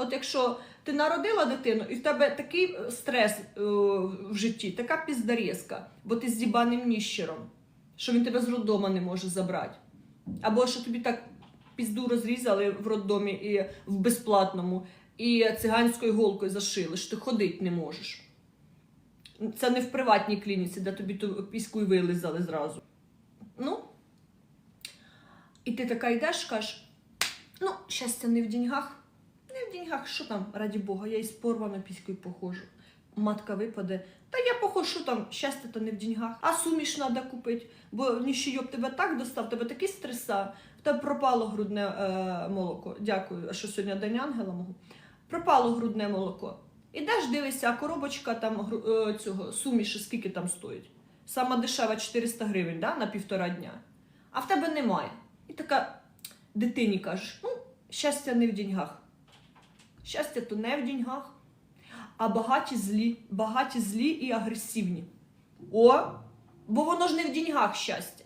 От якщо ти народила дитину, і в тебе такий е, стрес е, в житті, така піздарізка, бо ти з дібаним ніщером, що він тебе з роддома не може забрати. Або що тобі так пізду розрізали в роддомі і в безплатному, і циганською голкою зашили, що ти ходити не можеш. Це не в приватній клініці, де тобі ту піську й вилизали зразу. Ну, і ти така йдеш, кажеш, ну, щастя не в деньгах. В деньгах, що там, раді Бога, я із порваною піською похожу. Матка випаде. Та я похожу, що там, щастя то не в деньгах. А суміш треба купити, бо ніщийоб тебе так достав, тебе такі стреса, в тебе пропало грудне е, молоко. Дякую, що сьогодні День Ангела мого. Пропало грудне молоко. Ідеш, дивишся, а коробочка там е, цього суміші, скільки там стоїть? Сама дешева 400 гривень да, на півтора дня. А в тебе немає. І така дитині кажеш: ну, щастя не в деньгах. Щастя то не в деньгах, а багаті злі, багаті злі і агресивні. О, бо воно ж не в деньгах щастя.